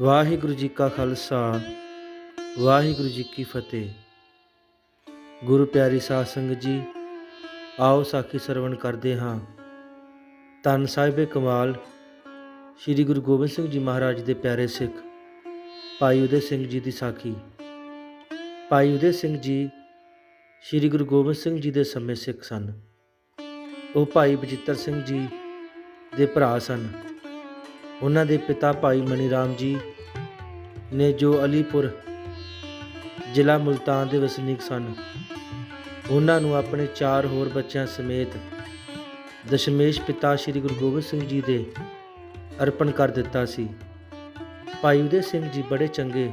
ਵਾਹਿਗੁਰੂ ਜੀ ਕਾ ਖਾਲਸਾ, ਵਾਹਿਗੁਰੂ ਜੀ ਕੀ ਫਤਿਹ। ਗੁਰੂ ਪਿਆਰੀ ਸਾਧ ਸੰਗਤ ਜੀ, ਆਓ ਸਾਖੀ ਸਰਵਣ ਕਰਦੇ ਹਾਂ। ਤਨ ਸਾਹਿਬੇ ਕਮਾਲ, ਸ੍ਰੀ ਗੁਰੂ ਗੋਬਿੰਦ ਸਿੰਘ ਜੀ ਮਹਾਰਾਜ ਦੇ ਪਿਆਰੇ ਸਿੱਖ, ਭਾਈ ਉਦੇ ਸਿੰਘ ਜੀ ਦੀ ਸਾਖੀ। ਭਾਈ ਉਦੇ ਸਿੰਘ ਜੀ, ਸ੍ਰੀ ਗੁਰੂ ਗੋਬਿੰਦ ਸਿੰਘ ਜੀ ਦੇ ਸਮੇਂ ਸਿੱਖ ਸਨ। ਉਹ ਭਾਈ ਬਜਿੱਤਰ ਸਿੰਘ ਜੀ ਦੇ ਭਰਾ ਸਨ। ਉਹਨਾਂ ਦੇ ਪਿਤਾ ਭਾਈ ਮਨੀ ਰਾਮ ਜੀ ਨੇ ਜੋ ਅਲੀਪੁਰ ਜ਼ਿਲ੍ਹਾ ਮੁਲਤਾਨ ਦੇ ਵਸਨੀਕ ਸਨ। ਉਹਨਾਂ ਨੂੰ ਆਪਣੇ ਚਾਰ ਹੋਰ ਬੱਚਿਆਂ ਸਮੇਤ ਦਸ਼ਮੇਸ਼ ਪਿਤਾ ਸ੍ਰੀ ਗੁਰੂ ਗੋਬਿੰਦ ਸਿੰਘ ਜੀ ਦੇ ਅਰਪਣ ਕਰ ਦਿੱਤਾ ਸੀ। ਭਾਈ ਉਦੇ ਸਿੰਘ ਜੀ ਬੜੇ ਚੰਗੇ,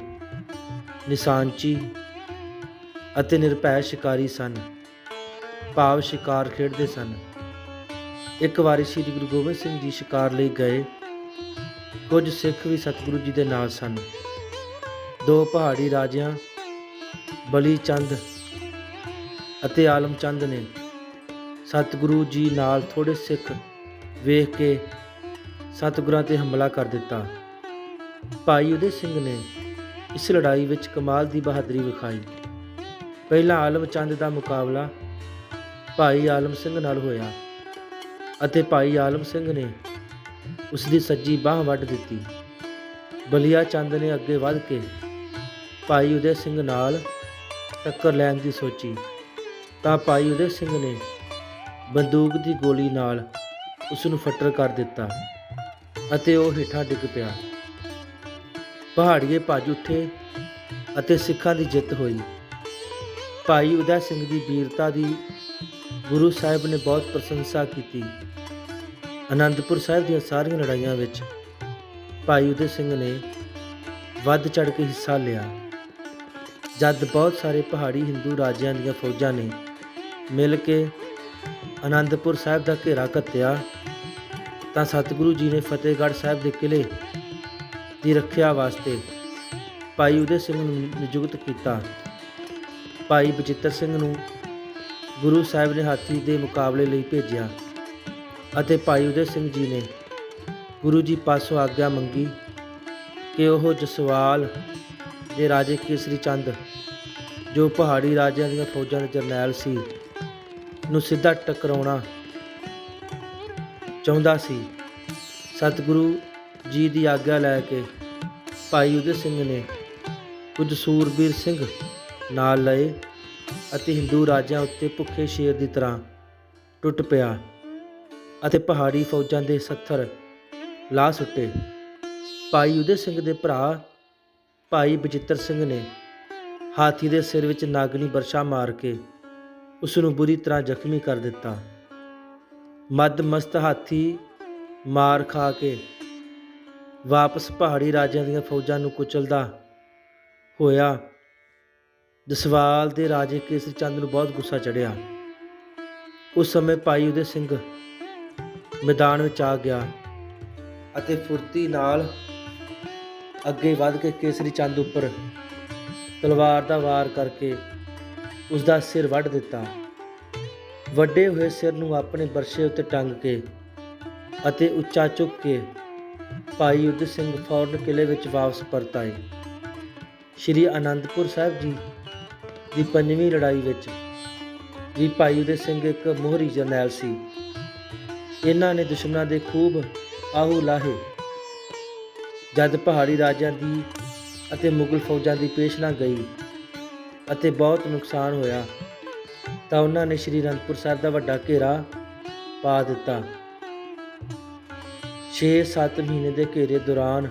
ਨਿਸ਼ਾਨਚੀ ਅਤੇ ਨਿਰਭੈ ਸ਼ਿਕਾਰੀ ਸਨ। ਭਾਵ ਸ਼ਿਕਾਰ ਖੇਡਦੇ ਸਨ। ਇੱਕ ਵਾਰੀ ਸ੍ਰੀ ਗੁਰੂ ਗੋਬਿੰਦ ਸਿੰਘ ਜੀ ਸ਼ਿਕਾਰ ਲਈ ਗਏ ਕੁਝ ਸਿੱਖ ਵੀ ਸਤਿਗੁਰੂ ਜੀ ਦੇ ਨਾਲ ਸਨ। ਦੋ ਪਹਾੜੀ ਰਾਜਿਆਂ, ਬਲੀ ਚੰਦ ਅਤੇ ਆਲਮ ਚੰਦ ਨੇ ਸਤਿਗੁਰੂ ਜੀ ਨਾਲ ਥੋੜੇ ਸਿੱਖ ਵੇਖ ਕੇ ਸਤਿਗੁਰਾਂ ਤੇ ਹਮਲਾ ਕਰ ਦਿੱਤਾ। ਭਾਈ ਉਦੇ ਸਿੰਘ ਨੇ ਇਸ ਲੜਾਈ ਵਿੱਚ ਕਮਾਲ ਦੀ ਬਹਾਦਰੀ ਵਿਖਾਈ। ਪਹਿਲਾ ਆਲਮ ਚੰਦ ਦਾ ਮੁਕਾਬਲਾ ਭਾਈ ਆਲਮ ਸਿੰਘ ਨਾਲ ਹੋਇਆ ਅਤੇ ਭਾਈ ਆਲਮ ਸਿੰਘ ਨੇ ਉਸ ਦੀ ਸੱਜੀ ਬਾਹ ਵੱਢ ਦਿੱਤੀ। ਬਲੀਆ ਚੰਦ ਨੇ ਅੱਗੇ ਵੱਧ ਕੇ ਭਾਈ ਉਦੇ ਸਿੰਘ ਨਾਲ ਟੱਕਰ ਲੈਣ ਦੀ ਸੋਚੀ। ਤਾਂ ਭਾਈ ਉਦੇ ਸਿੰਘ ਨੇ ਬੰਦੂਕ ਦੀ ਗੋਲੀ ਨਾਲ ਉਸ ਨੂੰ ਫੱਟਰ ਕਰ ਦਿੱਤਾ ਅਤੇ ਉਹ ਹੇਠਾਂ ਡਿੱਗ ਪਿਆ। ਪਹਾੜੀਏ ਭੱਜ ਉੱਠੇ ਅਤੇ ਸਿੱਖਾਂ ਦੀ ਜਿੱਤ ਹੋਈ। ਭਾਈ ਉਦਾ ਸਿੰਘ ਦੀ ਵੀਰਤਾ ਦੀ ਗੁਰੂ ਸਾਹਿਬ ਨੇ ਬਹੁਤ ਪ੍ਰਸ਼ੰਸਾ ਕੀਤੀ। ਅਨੰਦਪੁਰ ਸਾਹਿਬ ਦੀਆਂ ਸਾਰੀਆਂ ਲੜਾਈਆਂ ਵਿੱਚ ਭਾਈ ਉਦੇ ਸਿੰਘ ਨੇ ਵੱਧ ਚੜ ਕੇ ਹਿੱਸਾ ਲਿਆ। ਜਦ ਬਹੁਤ ਸਾਰੇ ਪਹਾੜੀ ਹਿੰਦੂ ਰਾਜਿਆਂ ਦੀਆਂ ਫੌਜਾਂ ਨੇ ਮਿਲ ਕੇ ਅਨੰਦਪੁਰ ਸਾਹਿਬ ਦਾ ਘੇਰਾ ਘੱਤਿਆ ਤਾਂ ਸਤਿਗੁਰੂ ਜੀ ਨੇ ਫਤਿਹਗੜ੍ਹ ਸਾਹਿਬ ਦੇ ਕਿਲੇ ਦੀ ਰੱਖਿਆ ਵਾਸਤੇ ਭਾਈ ਉਦੇ ਸਿੰਘ ਨੂੰ ਨਿਯੁਕਤ ਕੀਤਾ। ਭਾਈ ਬਚਿੱਤਰ ਸਿੰਘ ਨੂੰ ਗੁਰੂ ਸਾਹਿਬ ਨੇ ਹਾਥੀ ਦੇ ਮੁਕਾਬਲੇ ਲਈ ਭੇਜਿਆ। ਅਤੇ ਭਾਈ ਉਦੈ ਸਿੰਘ ਜੀ ਨੇ ਗੁਰੂ ਜੀ ਪਾਸੋਂ ਆਗਿਆ ਮੰਗੀ ਕਿ ਉਹ ਜਸਵਾਲ ਦੇ ਰਾਜੇ ਕੇਸਰੀ ਚੰਦ, ਜੋ ਪਹਾੜੀ ਰਾਜਿਆਂ ਦੀਆਂ ਫੌਜਾਂ ਦੇ ਜਰਨੈਲ ਸੀ, ਨੂੰ ਸਿੱਧਾ ਟਕਰਾਉਣਾ ਚਾਹੁੰਦਾ ਸੀ। ਸਤਿਗੁਰੂ ਜੀ ਦੀ ਆਗਿਆ ਲੈ ਕੇ ਭਾਈ ਉਦੈ ਸਿੰਘ ਨੇ ਕੁਝ ਸੂਰਬੀਰ ਸਿੰਘ ਨਾਲ ਲਏ ਅਤੇ ਹਿੰਦੂ ਰਾਜਿਆਂ ਉੱਤੇ ਭੁੱਖੇ ਸ਼ੇਰ ਦੀ ਤਰ੍ਹਾਂ ਟੁੱਟ ਪਿਆ। ਅਤੇ ਪਹਾੜੀ ਫੌਜਾਂ ਦੇ ਸੱਥਰ ਲਾ ਸੁੱਟੇ ਭਾਈ ਉਦੇ ਸਿੰਘ ਦੇ ਭਰਾ ਭਾਈ ਬਚਿੱਤਰ ਸਿੰਘ ਨੇ ਹਾਥੀ ਦੇ ਸਿਰ ਵਿੱਚ ਨਾਗਨੀ ਵਰਸ਼ਾ ਮਾਰ ਕੇ ਉਸ ਨੂੰ ਬੁਰੀ ਤਰ੍ਹਾਂ ਜ਼ਖਮੀ ਕਰ ਦਿੱਤਾ। ਮਦ ਮਸਤ ਹਾਥੀ ਮਾਰ ਖਾ ਕੇ ਵਾਪਸ ਪਹਾੜੀ ਰਾਜਿਆਂ ਦੀਆਂ ਫੌਜਾਂ ਨੂੰ ਕੁਚਲਦਾ ਹੋਇਆ ਦਸਵਾਲ ਦੇ ਰਾਜੇ ਕੇਸਰ ਚੰਦ ਨੂੰ ਬਹੁਤ ਗੁੱਸਾ ਚੜਿਆ ਉਸ ਸਮੇਂ ਭਾਈ ਉਦੇ ਸਿੰਘ ਮੈਦਾਨ ਵਿੱਚ ਆ ਗਿਆ ਅਤੇ ਫੁਰਤੀ ਨਾਲ ਅੱਗੇ ਵੱਧ ਕੇ ਕੇਸਰੀ ਚੰਦ ਉੱਪਰ ਤਲਵਾਰ ਦਾ ਵਾਰ ਕਰਕੇ ਉਸ ਦਾ ਸਿਰ ਵੱਢ ਦਿੱਤਾ। ਵੱਡੇ ਹੋਏ ਸਿਰ ਨੂੰ ਆਪਣੇ ਬਰਸ਼ੇ ਉੱਤੇ ਟੰਗ ਕੇ ਅਤੇ ਉੱਚਾ ਚੁੱਕ ਕੇ ਭਾਈ ਉਦ ਸਿੰਘ ਫੌਰਨ ਕਿਲੇ ਵਿੱਚ ਵਾਪਸ ਪਰਤ ਆਏ ਸ਼੍ਰੀ ਅਨੰਦਪੁਰ ਸਾਹਿਬ ਜੀ ਦੀ ਪੰਜਵੀਂ ਲੜਾਈ ਵਿੱਚ ਵੀ ਭਾਈ ਉਦੇ ਸਿੰਘ ਇੱਕ ਮੋਹਰੀ ਜਰਨੈਲ ਸੀ। ਇਹਨਾਂ ਨੇ ਦੁਸ਼ਮਣਾਂ ਦੇ ਖੂਬ ਆਹੂ ਲਾਹੇ। ਜਦ ਪਹਾੜੀ ਰਾਜਿਆਂ ਦੀ ਅਤੇ ਮੁਗਲ ਫੌਜਾਂ ਦੀ ਪੇਸ਼ਣਾ ਗਈ ਅਤੇ ਬਹੁਤ ਨੁਕਸਾਨ ਹੋਇਆ, ਤਾਂ ਉਹਨਾਂ ਨੇ ਸ਼੍ਰੀ ਅਨੰਦਪੁਰ ਸਾਹਿਬ ਦਾ ਵੱਡਾ ਘੇਰਾ ਪਾ ਦਿੱਤਾ। 6-7 ਮਹੀਨੇ ਦੇ ਘੇਰੇ ਦੌਰਾਨ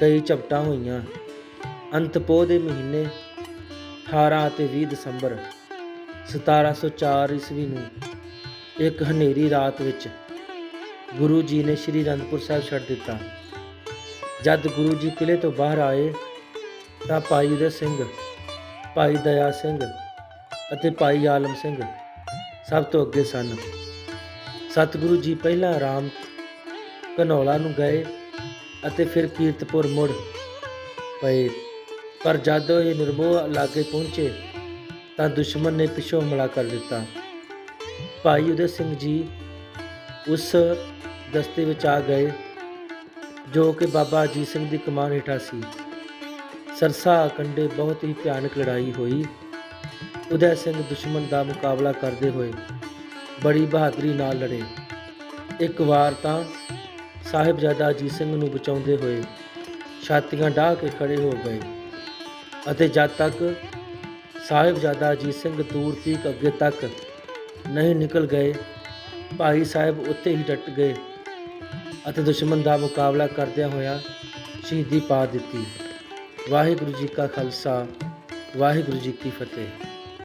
ਕਈ ਝਪਟਾਂ ਹੋਈਆਂ। ਅੰਤ ਪੋਹ ਦੇ ਮਹੀਨੇ 18 ਅਤੇ 20 ਦਸੰਬਰ 1704 ਈਸਵੀ ਨੂੰ ਇੱਕ ਹਨੇਰੀ ਰਾਤ ਵਿੱਚ ਗੁਰੂ ਜੀ ਨੇ ਸ਼੍ਰੀ ਅਨੰਦਪੁਰ ਸਾਹਿਬ ਛੱਡ ਦਿੱਤਾ। ਜਦ ਗੁਰੂ ਜੀ ਕਿਲੇ ਤੋਂ ਬਾਹਰ ਆਏ ਤਾਂ ਭਾਈ ਉਦੈ ਸਿੰਘ, ਭਾਈ ਦਇਆ ਸਿੰਘ ਅਤੇ ਭਾਈ ਆਲਮ ਸਿੰਘ ਸਭ ਤੋਂ ਅੱਗੇ ਸਨ। ਸਤਿਗੁਰੂ ਜੀ ਪਹਿਲਾਂ ਰਾਮ ਕਨੌਲਾ ਨੂੰ ਗਏ ਅਤੇ ਫਿਰ ਕੀਰਤਪੁਰ ਮੁੜ ਪਏ। ਪਰ ਜਦ ਇਹ ਨਿਰਮੋਹ ਲਾਗੇ ਪਹੁੰਚੇ ਤਾਂ ਦੁਸ਼ਮਣ ਨੇ ਪਿੱਛੋਂ ਹਮਲਾ ਕਰ ਦਿੱਤਾ। ਭਾਈ ਉਦੇ ਸਿੰਘ ਜੀ ਉਸ ਦਸਤੇ ਵਿੱਚ ਆ ਗਏ, ਜੋ ਕਿ ਬਾਬਾ ਅਜੀਤ ਸਿੰਘ ਦੀ ਕਮਾਨ ਹੇਠਾਂ ਸੀ। ਸਰਸਾ ਕੰਡੇ ਬਹੁਤ ਹੀ ਭਿਆਨਕ ਲੜਾਈ ਹੋਈ। ਉਦੈ ਸਿੰਘ ਦੁਸ਼ਮਣ ਦਾ ਮੁਕਾਬਲਾ ਕਰਦੇ ਹੋਏ ਬੜੀ ਬਹਾਦਰੀ ਨਾਲ ਲੜੇ। ਇੱਕ ਵਾਰ ਤਾਂ ਸਾਹਿਬਜ਼ਾਦਾ ਅਜੀਤ ਸਿੰਘ ਨੂੰ ਬਚਾਉਂਦੇ ਹੋਏ ਛਾਤੀਆਂ ਡਾਹ ਕੇ ਖੜੇ ਹੋ ਗਏ ਅਤੇ ਜਦ ਤੱਕ ਸਾਹਿਬਜ਼ਾਦਾ ਅਜੀਤ ਸਿੰਘ ਦੂਰ ਤੀਕ ਅੱਗੇ ਤੱਕ ਨਹੀਂ ਨਿਕਲ ਗਏ। ਭਾਈ ਸਾਹਿਬ ਉੱਤੇ ਹੀ ਡਟ ਗਏ। ਅਤੇ ਦੁਸ਼ਮਣ ਦਾ ਮੁਕਾਬਲਾ ਕਰਦਿਆਂ ਹੋਇਆ ਸ਼ਹੀਦੀ ਪਾ ਦਿੱਤੀ। ਵਾਹਿਗੁਰੂ ਜੀ ਕਾ ਖਾਲਸਾ, ਵਾਹਿਗੁਰੂ ਜੀ ਕੀ ਫਤਿਹ।